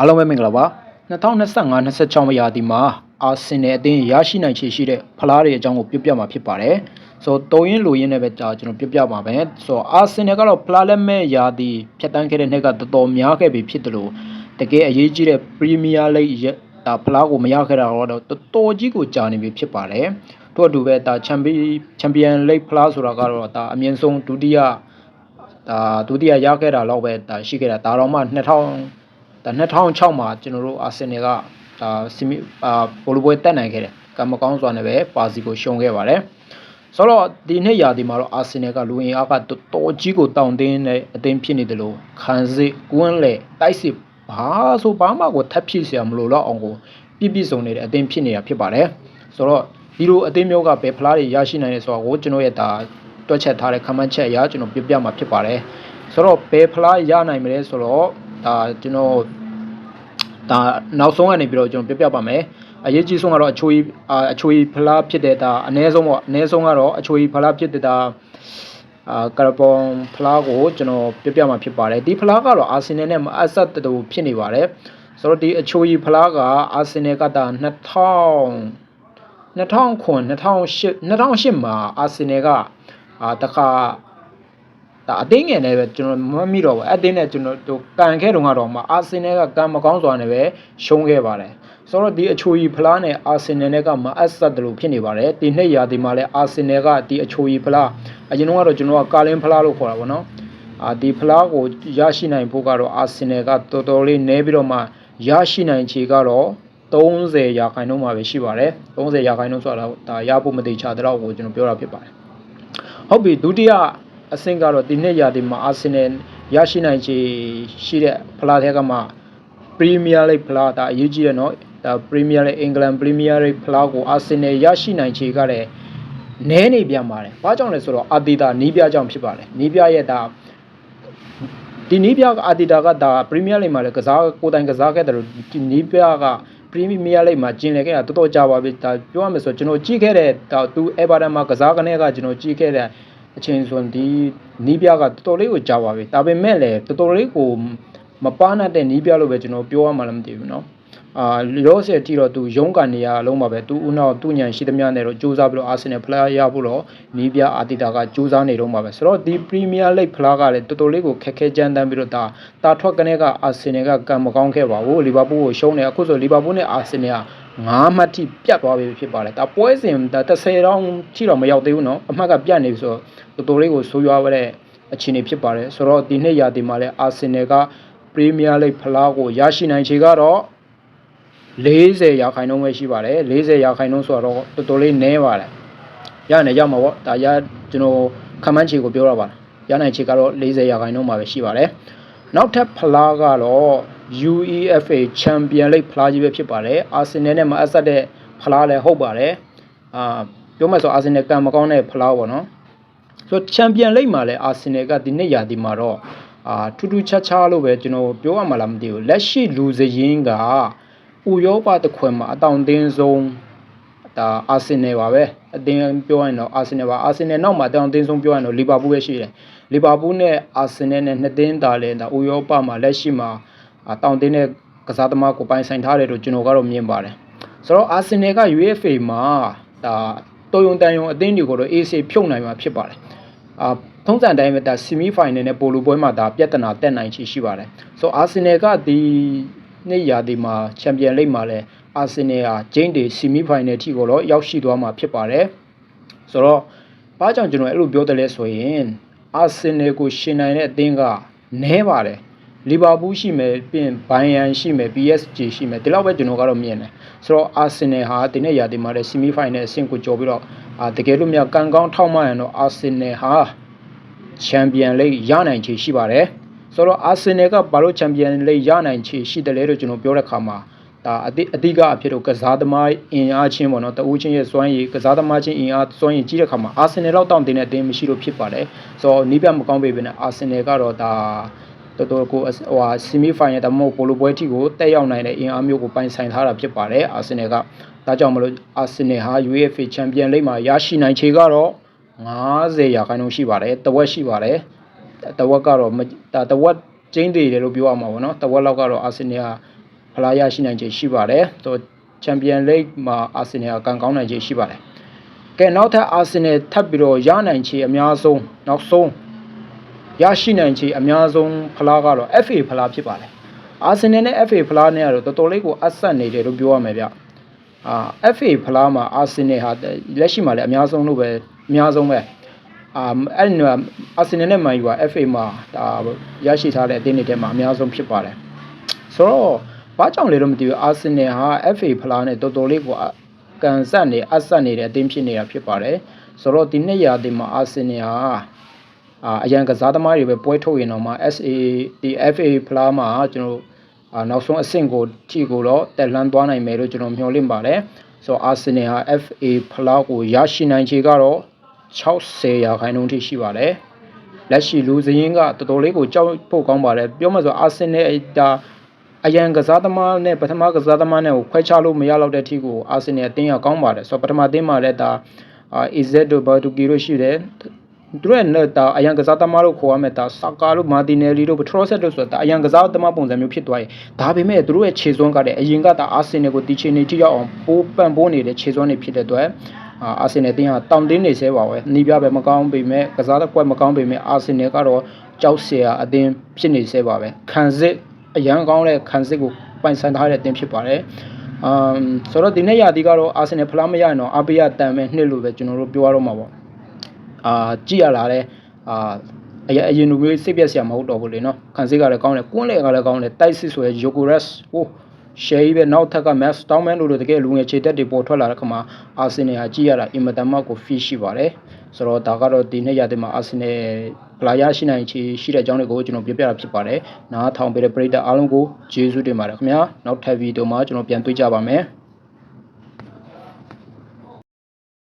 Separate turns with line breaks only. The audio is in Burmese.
အားလုံးပဲမင်္ဂလာပါ2025-26ရာသီမှာအာဆင်နယ်အသင်းရရှိနိုင်ခြေရှိတဲ့ဖလားတွေအကြောင်းကိုပြပြမှာဖြစ်ပါတယ်ဆိုတော့တုံရင်လိုရင်းနဲ့ပဲဒါကျွန်တော်ပြပြပါမယ်ဆိုတော့အာဆင်နယ်ကတော့ဖလားလက်မဲ့ရာသီဖြတ်တန်းခဲ့တဲ့နှစ်ကတော်တော်များခဲ့ပြီဖြစ်တယ်လို့တကယ်အရေးကြီးတဲ့ပရီးမီးယားလိဂ်ဒါဖလားကိုမရခဲ့တာတော့တော်တော်ကြီးကိုကြာနေပြီဖြစ်ပါတယ်ထို့အတူပဲဒါချန်ပီချန်ပီယံလိဂ်ဖလားဆိုတာကတော့ဒါအမြင့်ဆုံးဒုတိယဒါဒုတိယရခဲ့တာတော့ပဲဒါရှိခဲ့တာဒါတော့မှ2000 ဒါ2006မှာကျွန်တော်တို့အာဆင်နယ်ကဒါဆီမီအာပိုလိုပွဲတက်နိုင်ခဲ့တယ်ကံမကောင်းစွာနဲ့ပဲပါစီကိုရှုံးခဲ့ပါတယ်ဆိုတော့ဒီနှစ်ရာသီမှာတော့အာဆင်နယ်ကလူဝင်အားကတော်တော်ကြီးကိုတောင့်တင်းတဲ့အသင်းဖြစ်နေတယ်လို့ခံစစ်ကွန်းလေတိုက်စစ်ဘာဆိုဘာမှကိုထပ်ဖြစ်เสียမလို့တော့အောင်ကိုပြည့်ပြည့်စုံနေတဲ့အသင်းဖြစ်နေတာဖြစ်ပါတယ်ဆိုတော့ဒီလိုအသင်းမျိုးကဘယ်ဖလားတွေရရှိနိုင်လဲဆိုတော့ကိုကျွန်တော်ရဲ့ဒါတွက်ချက်ထားတဲ့ခမန်းချက်အရကျွန်တော်ပြပြမှာဖြစ်ပါတယ်ဆိုတော့ဘယ်ဖလားရနိုင်မလဲဆိုတော့ ဒါကျွန်တော်ဒါနောက်ဆုံးကနေပြီးတော့ကျွန်တော်ပြပြပါမယ်အရေးကြီးဆုံးကတော့အချိုးကြီးအချိုးကြီးဖလားဖြစ်တဲ့ဒါအ ਨੇ ဆုံးပေါ့အ ਨੇ ဆုံးကတော့အချိုးကြီးဖလားဖြစ်တဲ့ဒါအာကာဗွန်ဖလားကိုကျွန်တော်ပြပြမှာဖြစ်ပါတယ်ဒီဖလားကတော့အာဆင်နယ်နဲ့မအဆက်တူဖြစ်နေပါတယ်ဆိုတော့ဒီအချိုးကြီးဖလားကအာဆင်နယ်ကတာ2000 2009 2008 2008မှာအာဆင်နယ်ကအာတခါ ဒါအသိငယ်နဲ့ပဲကျွန်တော်မမှတ်မိတော့ဘူးအသိနဲ့ကျွန်တော်တို့ကန်ခဲ့တုန်းကတော့မှအာဆင်နယ်ကကံမကောင်းစွာနဲ့ပဲရှုံးခဲ့ပါတယ်ဆိုတော့ဒီအချိုကြီးဖလားနဲ့အာဆင်နယ်နဲ့ကမအပ်ဆက်တယ်လို့ဖြစ်နေပါတယ်ဒီနှစ်ရာသီမှာလည်းအာဆင်နယ်ကဒီအချိုကြီးဖလားအရင်ကတော့ကျွန်တော်ကကာလင်းဖလားလို့ခေါ်တာပေါ့နော်အာဒီဖလားကိုရရှိနိုင်ဖို့ကတော့အာဆင်နယ်ကတော်တော်လေးနည်းပြီးတော့မှရရှိနိုင်ခြေကတော့30ရာခိုင်နှုန်းမှာပဲရှိပါတယ်30ရာခိုင်နှုန်းဆိုတာဒါရဖို့မတိချတဲ့တော့ကိုကျွန်တော်ပြောတာဖြစ်ပါတယ်ဟုတ်ပြီဒုတိယ အဆင့်ကတော့ဒီနှစ်ရာသီမှာအာဆင်နယ်ရရှိနိုင်ခြေရှိတဲ့ဖလားထဲကမှပရီးမီးယားလိဂ်ဖလားဒါအရေးကြီးတယ်နော်ဒါပရီးမီးယားလိဂ်အင်္ဂလန်ပရီးမီးယားလိဂ်ဖလားကိုအာဆင်နယ်ရရှိနိုင်ခြေကလည်းနည်းနေပြန်ပါတယ်။ဘာကြောင့်လဲဆိုတော့အာတီတာနီးပြကြောင့်ဖြစ်ပါတယ်။နီးပြရဲ့ဒါဒီနီးပြကအာတီတာကဒါပရီးမီးယားလိဂ်မှာလည်းကစားကိုယ်တိုင်ကစားခဲ့တယ်လို့ဒီနီးပြကပရီးမီးယားလိဂ်မှာကျင်လည်ခဲ့တာတော်တော်ကြာပါပြီဒါပြောရမယ်ဆိုကျွန်တော်ကြည့်ခဲ့တဲ့ဒါသူအေဗာတန်မှာကစားကနေကကျွန်တော်ကြည့်ခဲ့တဲ့ အချိန်ဆိုဒီနီးပြကတော်တော်လေးကိုကြာပါပြီဒါပေမဲ့လည်းတော်တော်လေးကိုမပါနိုင်တဲ့နီးပြလို့ပဲကျွန်တော်ပြောရမှာလည်းမသိဘူးเนาะအာလောဆယ်တီတော့သူရုံးကန်နေရအလုံးပါပဲသူဦးနောက်သူညံရှိသမျှနဲ့တော့စူးစမ်းပြီးတော့အာဆင်နယ်ဖလားရဖို့တော့နီးပြအာတီတာကစူးစမ်းနေတော့ပါပဲဆိုတော့ဒီပရီးမီးယားလိဂ်ဖလားကလည်းတော်တော်လေးကိုခက်ခဲကြမ်းတမ်းပြီးတော့ဒါတာထွက်ကနေကအာဆင်နယ်ကကံမကောင်းခဲ့ပါဘူးလီဗာပူးကိုရှုံးနေအခုဆိုလီဗာပူးနဲ့အာဆင်နယ်က9မှတ်ထိပြတ်သွားပြီဖြစ်ပါတယ်ဒါပွဲစဉ်ဒါ30တောင်းထိတော့မရောက်သေးဘူးเนาะအမှတ်ကပြတ်နေပြီဆိုတော့ တော်တော်လေးကိုဆိုးရွားတဲ့အခြေအနေဖြစ်ပါတယ်ဆိုတော့ဒီနှစ်ရာသီမှာလည်းအာဆင်နယ်ကပရီးမီးယားလိဂ်ဖလားကိုရရှိနိုင်ခြေကတော့40ရာခိုင်နှုန်းပဲရှိပါတယ်40ရာခိုင်နှုန်းဆိုတော့တော်တော်လေးနည်းပါတယ်ရနိုင်ရမှာပေါ့ဒါရကျွန်တော်ခမန်းချေကိုပြောရပါလားရနိုင်ချေကတော့40ရာခိုင်နှုန်းမှာပဲရှိပါတယ်နောက်ထပ်ဖလားကတော့ UEFA Champion League ဖလားကြီးပဲဖြစ်ပါတယ်အာဆင်နယ်နဲ့မအပ်ဆက်တဲ့ဖလားလည်းဟုတ်ပါတယ်အာပြောမှဆိုအာဆင်နယ်ကံမကောင်းတဲ့ဖလားပေါ့နော် ဆိုတော့ Champion League မှာလည်းအာဆင်နယ်ကဒီနှစ်ရာသီမှာတော့အာထူးထူးခြားခြားလို့ပဲကျွန်တော်ပြောရမှာလားမသိဘူးလက်ရှိလူစရင်းကဥရောပတစ်ခွင်မှာအတောင်တင်းဆုံးဒါအာဆင်နယ်ပါပဲအတင်းပြောရင်တော့အာဆင်နယ်ပါအာဆင်နယ်နောက်မှာအတောင်တင်းဆုံးပြောရင်တော့လီဗာပူးပဲရှိတယ်လီဗာပူးနဲ့အာဆင်နယ်နဲ့နှစ်တင်းတာလဲဒါဥရောပမှာလက်ရှိမှာတောင်တင်းတဲ့ကစားသမားကိုပိုင်ဆိုင်ထားတယ်လို့ကျွန်တော်ကတော့မြင်ပါတယ်ဆိုတော့အာဆင်နယ်က UEFA မှာဒါတော်ယုံတန်ယုံအသင်းတွေကိုတော့ AC ဖြုတ်နိုင်မှာဖြစ်ပါတယ် အာထုံးစံတိုင်းပဲဒါဆီမီဖိုင်နယ်နဲ့ပိုလိုပွဲမှာဒါပြဿနာတက်နိုင်ချေရှိပါတယ်ဆိုတော့အာဆင်နယ်ကဒီနှစ်ရာသီမှာချန်ပီယံလိဂ်မှာလည်းအာဆင်နယ်ဟာဂျိန်းဒေဆီမီဖိုင်နယ်ထိကိုတော့ရောက်ရှိသွားမှာဖြစ်ပါတယ်ဆိုတော့ဘာကြောင့်ကျွန်တော်အဲ့လိုပြောတယ်လဲဆိုရင်အာဆင်နယ်ကိုရှင်နိုင်တဲ့အသင်းကနည်းပါတယ် လီဗာပူးရှိမယ်ပြင်ဘိုင်ယန်ရှိမယ် PSG ရှိမယ်ဒီလောက်ပဲကျွန်တော်ကတော့မြင်တယ်ဆိုတော့အာဆင်နယ်ဟာဒီနေ့ရာသီမှာလည်းဆီမီဖိုင်နယ်အဆင့်ကိုကျော်ပြီးတော့အာတကယ်လို့များကန်ကောင်းထောက်မှရန်တော့အာဆင်နယ်ဟာချန်ပီယံလိဂ်ရနိုင်ခြေရှိပါတယ်ဆိုတော့အာဆင်နယ်ကဘာလို့ချန်ပီယံလိဂ်ရနိုင်ခြေရှိတယ်လဲလို့ကျွန်တော်ပြောတဲ့ခါမှာဒါအတိအတိကအဖြစ်တော့ကစားသမားအင်အားချင်းပေါ့နော်တဦးချင်းရဲ့စွမ်းရည်ကစားသမားချင်းအင်အားစွမ်းရည်ကြီးတဲ့ခါမှာအာဆင်နယ်လောက်တောင့်တင်တဲ့အတင်းမရှိလို့ဖြစ်ပါတယ်ဆိုတော့နီးပြမကောင်းပေပဲနဲ့အာဆင်နယ်ကတော့ဒါ တော်တော်ကိုဟိုဟာဆီမီဖိုင်နယ်ဒါမှမဟုတ်ပိုလိုပွဲထိကိုတက်ရောက်နိုင်တဲ့အင်အားမျိုးကိုပိုင်ဆိုင်ထားတာဖြစ်ပါတယ်အာဆင်နယ်ကဒါကြောင့်မလို့အာဆင်နယ်ဟာ UEFA Champion League မှာရရှိနိုင်ခြေကတော့90ရာခိုင်နှုန်းရှိပါတယ်တဝက်ရှိပါတယ်တဝက်ကတော့ဒါတဝက်ကျင်းသေးတယ်လို့ပြောရမှာပေါ့နော်တဝက်လောက်ကတော့အာဆင်နယ်ကဖလားရရှိနိုင်ခြေရှိပါတယ်ဆိုချန်ပီယံလိဂ်မှာအာဆင်နယ်ကကန်ကောင်းနိုင်ခြေရှိပါတယ်ကဲနောက်ထပ်အာဆင်နယ်ထပ်ပြီးတော့ရနိုင်ခြေအများဆုံးနောက်ဆုံး ရရှိနိုင်ခြေအများဆုံးဖလားကတော့ FA ဖလားဖြစ်ပါတယ်အာဆင်နယ်နဲ့ FA ဖလားနဲ့ကတော့တော်တော်လေးကိုအဆက်နေတယ်လို့ပြောရမယ်ဗျအာ FA ဖလားမှာအာဆင်နယ်ဟာလက်ရှိမှာလည်းအများဆုံးလို့ပဲအများဆုံးပဲအာအဲ့ဒီတော့အာဆင်နယ်နဲ့မန်ယူက FA မှာဒါရရှိထားတဲ့အသင်းတွေထဲမှာအများဆုံးဖြစ်ပါတယ်ဆိုတော့ဘာကြောင့်လဲတော့မသိဘူးအာဆင်နယ်ဟာ FA ဖလားနဲ့တော်တော်လေးကိုကန်ဆက်နေအဆက်နေတဲ့အသင်းဖြစ်နေတာဖြစ်ပါတယ်ဆိုတော့ဒီနှစ်ရာသီမှာအာဆင်နယ်ဟာ အာအရန်ကစားသမားတွေပဲပွဲထုတ်ရင်တော့မှ SA ဒီ FA ဖလားမှာကျွန်တော်အာနောက်ဆုံးအဆင့်ကိုထိကိုတော့တက်လှမ်းသွားနိုင်မယ်လို့ကျွန်တော်မျှော်လင့်ပါတယ်ဆိုတော့အာဆင်နယ်ဟာ FA ဖလားကိုရရှိနိုင်ခြေကတော့60ရာခိုင်နှုန်းထိရှိပါတယ်လက်ရှိလူစရင်းကတော်တော်လေးကိုကြောက်ဖို့ကောင်းပါတယ်ပြောမှဆိုအာဆင်နယ်ဒါအရန်ကစားသမားနဲ့ပထမကစားသမားနဲ့ကိုခွဲခြားလို့မရတော့တဲ့အထိကိုအာဆင်နယ်အသင်းကကောင်းပါတယ်ဆိုတော့ပထမအသင်းမှာလည်းဒါအာ AZ တို့ဘာတူကီတို့ရှိတယ် သူတို့ရဲ့တာအရန်ကစားသမားတို့ခေါ်ရမယ်တာဆာကာတို့မာတီနယ်လီတို့ပထရော့ဆက်တို့ဆိုတာအရန်ကစားသမားပုံစံမျိုးဖြစ်သွားရင်ဒါပေမဲ့သူတို့ရဲ့ခြေစွမ်းကတဲ့အရင်ကတာအာဆင်နယ်ကိုတီချင်နေကြရောက်အောင်ပိုးပန့်ပိုးနေတဲ့ခြေစွမ်းတွေဖြစ်တဲ့အတွက်အာဆင်နယ်တင်းဟာတောင်တင်းနေဆဲပါပဲ။နီးပြပဲမကောင်းပေမဲ့ကစားတဲ့ကွက်မကောင်းပေမဲ့အာဆင်နယ်ကတော့ကြောက်စရာအတင်းဖြစ်နေဆဲပါပဲ။ခံစစ်အရန်ကောင်းတဲ့ခံစစ်ကိုပိုင်ဆိုင်ထားတဲ့အတင်းဖြစ်ပါတယ်။အမ်ဆိုတော့ဒီနေ့ရာသီကတော့အာဆင်နယ်ဖလားမရရင်တော့အပိယတန်ပဲနှစ်လို့ပဲကျွန်တော်တို့ပြောရတော့မှာပေါ့။ အာကြည့်ရလာတဲ့အာအရင်အရင်လိုမျိုးစိတ်ပြက်စရာမဟုတ်တော့ဘူးလေနော်။ခံစစ်ကလည်းကောင်းတယ်၊ကွန်းလေကလည်းကောင်းတယ်၊တိုက်စစ်ဆိုရဲယိုကိုရက်စ်ဟိုးရှယ်ကြီးပဲနောက်ထပ်က Max Stallman လို့တကယ်လူငယ်ခြေတက်တွေပေါ်ထွက်လာတဲ့ခါမှာအာဆင်နယ်ဟာကြည့်ရတာအင်မတန်မှကို fit ရှိပါတယ်ဆိုတော့ဒါကတော့ဒီနေ့ရတဲ့မှာအာဆင်နယ်ပလာယာရှိနိုင်ချေရှိတဲ့အကြောင်းတွေကိုကျွန်တော်ပြပြတာဖြစ်ပါတယ်နားထောင်ပေးတဲ့ပရိသတ်အားလုံးကိုကျေးဇူးတင်ပါတယ်ခင်ဗျာနောက်ထပ်ဗီဒီယိုမှာကျွန်တော်ပြန်တွေ့ကြပါမယ်